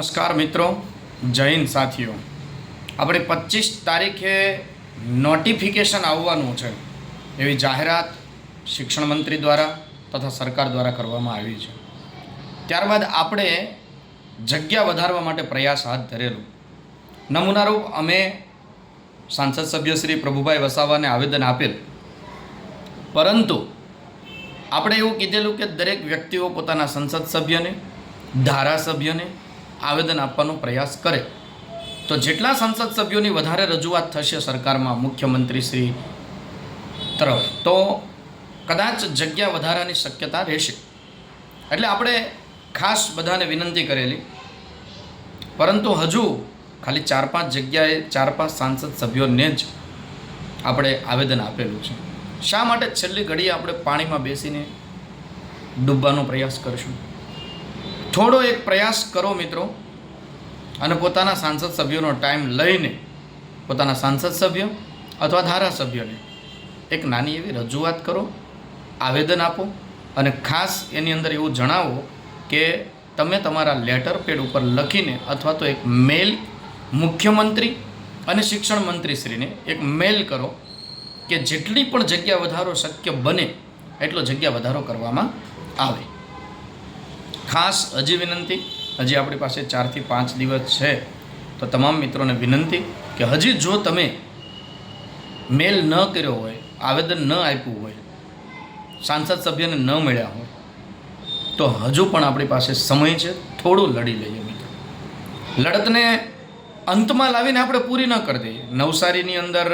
નમસ્કાર મિત્રો. જૈન સાથીઓ. આપણે પચીસ તારીખે નોટિફિકેશન આવવાનું છે. એવી જાહેરાત શિક્ષણ મંત્રી દ્વારા તથા સરકાર દ્વારા કરવામાં આવી છે. ત્યારબાદ આપણે જગ્યા વધારવા માટે પ્રયાસ હાથ ધરેલો. નમૂનારૂપ અમે સાંસદ સભ્ય શ્રી પ્રભુભાઈ વસાવાને આવેદન આપેલ. પરંતુ આપણે એવું કીધેલું કે દરેક વ્યક્તિઓ પોતાના સંસદ સભ્યને, ધારાસભ્યને આવેદન આપવાનો પ્રયાસ કરે. તો જેટલા સંસદ સભ્યોની વધારે રજૂઆત થશે સરકારમાં મુખ્યમંત્રી શ્રી તરફ, તો કદાચ જગ્યા વધારાની શક્યતા રહેશે. એટલે આપણે ખાસ બધાને વિનંતી કરેલી. પરંતુ હજુ ખાલી ચાર પાંચ જગ્યાએ ચાર પાંચ સાંસદ સભ્યોને જ આપણે આવેદન આપેલું છે. શા માટે છેલ્લી ઘડીએ આપણે પાણીમાં બેસીને ડૂબવાનો પ્રયાસ કરશું? થોડો એક પ્રયાસ કરો મિત્રો અને પોતાના સાંસદ સભ્યોનો ટાઈમ લઈને પોતાના સાંસદ સભ્ય અથવા ધારાસભ્યોને એક નાની એવી રજૂઆત કરો, આવેદન આપો અને ખાસ એની અંદર એવું જણાવો કે તમે તમારા લેટર પેડ ઉપર લખીને અથવા તો એક મેલ મુખ્યમંત્રી અને શિક્ષણ મંત્રીશ્રીને એક મેલ કરો કે જેટલી પણ જગ્યા વધારો શક્ય બને એટલો જગ્યા વધારો કરવામાં આવે. ખાસ હજી વિનંતી, હજી આપણી પાસે ચારથી પાંચ દિવસ છે, તો તમામ મિત્રોને વિનંતી કે હજી જો તમે મેલ ન કર્યો હોય, આવેદન ન આપ્યું હોય, સાંસદ સભ્યને ન મળ્યા હોય, તો હજુ પણ આપણી પાસે સમય છે, થોડું લડી લઈએ મિત્રો. લડતને અંતમાં લાવીને આપણે પૂરી ન કરી દઈએ. નવસારીની અંદર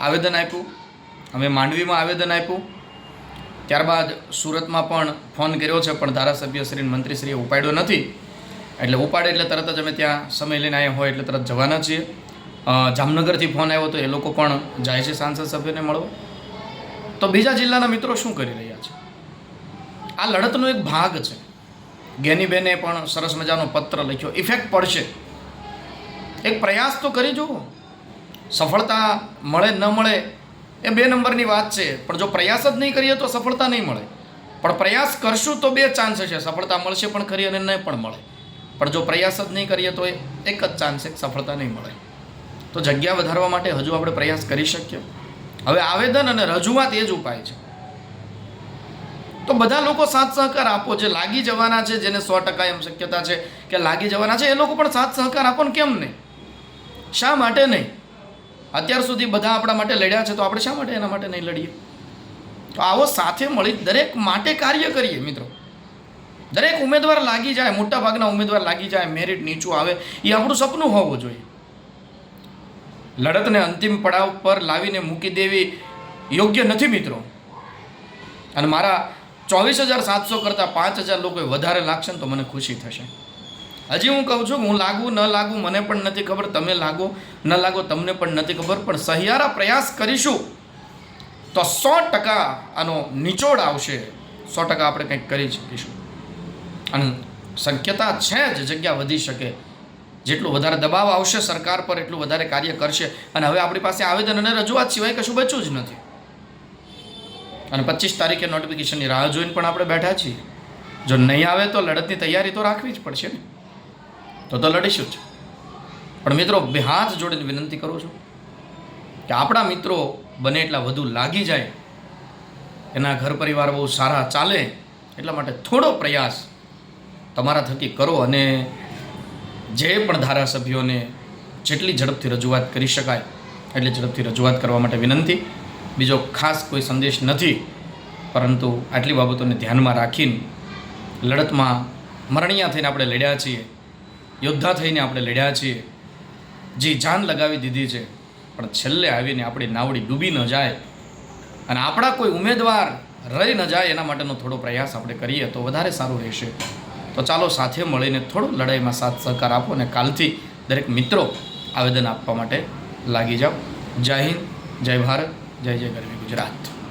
આવેદન આપ્યું અમે માંડવીમાં આવેદન આપ્યું ત્યારબાદ સુરતમાં પણ ફોન કર્યો છે, પણ ધારાસભ્ય શ્રી મંત્રીશ્રીએ ઉપાડ્યો નથી. એટલે ઉપાડે એટલે તરત જ અમે ત્યાં સમય લઈને આવ્યા હોય એટલે તરત જવાના છીએ. જામનગરથી ફોન આવ્યો તો એ લોકો પણ જાય છે સાંસદ સભ્યને મળવા. તો બીજા જિલ્લાના મિત્રો શું કરી રહ્યા છે? આ લડતનો એક ભાગ છે. ગેનીબેને પણ સરસ મજાનો પત્ર લખ્યો. ઇફેક્ટ પડશે. એક પ્રયાસ તો કરી જુઓ. સફળતા મળે ન મળે એ બે નંબરની વાત છે. પણ જો પ્રયાસ જ નહીં કરીએ તો સફળતા નહીં મળે. પણ પ્રયાસ કરશું તો બે ચાન્સ છે સફળતા મળશે પણ ખરી અને નહીં પણ મળે. પણ જો પ્રયાસ જ નહીં કરીએ તો એક જ ચાન્સ છે સફળતા નહીં મળે. તો જગ્યા વધારવા માટે હજુ આપણે પ્રયાસ કરી શકીએ. હવે આવેદન અને રજૂઆત એ જ ઉપાય છે. તો બધા લોકો સાથ સહકાર આપો. જે લાગી જવાના છે, જેને સો ટકા એમ શક્યતા છે કે લાગી જવાના છે, એ લોકો પણ સાથ સહકાર આપો ને કેમ નહીં? શા માટે નહીં? અત્યાર સુધી બધા આપણા માટે લડ્યા છે, તો આપણે શા માટે એના માટે નહીં લડીએ? તો આવો સાથે મળી દરેક માટે કાર્ય કરીએ મિત્રો. દરેક ઉમેદવાર લાગી જાય મોટા ભાગના ઉમેદવાર લાગી જાય, મેરિટ નીચું આવે, એ આપણું સપનું હોવું જોઈએ. લડતને અંતિમ પડાવ પર લાવીને મૂકી દેવી યોગ્ય નથી મિત્રો. અને મારા ચોવીસ હજાર સાતસો કરતાં પાંચ હજાર લોકોએ વધારે લાગશે ને તો મને ખુશી થશે. હજી હું કહું છું હું લાગુ, ન લાગુ, મને પણ નથી ખબર, તમે લાગો, ન લાગો, તમને પણ નથી ખબર, પણ સહિયારા પ્રયાસ કરીશું તો સો ટકા આનો નિચોડ આવશે. સો ટકા આપણે કંઈક કરી શકીશું. અને શક્યતા છે જ, જગ્યા વધી શકે. જેટલું વધારે દબાવ આવશે સરકાર પર, એટલું વધારે કાર્ય કરશે. અને હવે આપણી પાસે આવેદન અને રજૂઆત સિવાય કશું બચ્યું જ નથી. અને પચીસ તારીખે નોટિફિકેશનની રાહ જોઈને પણ આપણે બેઠા છીએ. જો નહીં આવે તો લડતની તૈયારી તો રાખવી જ પડશે ને. તો તો લડીશું જ. પણ મિત્રો, બે હાથ જોડીને વિનંતી કરું છું કે આપણા મિત્રો બને એટલા વધુ લાગી જાય, એના ઘર પરિવાર બહુ સારા ચાલે, એટલા માટે થોડો પ્રયાસ તમારા થકી કરો અને જે પણ ધારાસભ્યોને જેટલી ઝડપથી રજૂઆત કરી શકાય, એટલી ઝડપથી રજૂઆત કરવા માટે વિનંતી. બીજો ખાસ કોઈ સંદેશ નથી, પરંતુ આટલી બાબતોને ધ્યાનમાં રાખીને લડતમાં મરણિયા થઈને આપણે લડ્યા છીએ. યોદ્ધા થઈને આપણે લડ્યા છીએ. જે જાન લગાવી દીધી છે, પણ છેલ્લે આવીને આપણી નાવડી ડૂબી ન જાય. અને આપણા કોઈ ઉમેદવાર રહી ન જાય એના માટેનો થોડો પ્રયાસ આપણે કરીએ તો વધારે સારું રહેશે. તો ચાલો સાથે મળીને થોડો લડાઈમાં સાથ સહકાર આપો અને કાલથી દરેક મિત્રો આવેદન આપવા માટે લાગી જાઓ. જય હિન્દ, જય ભારત, જય જય ગરવી ગુજરાત.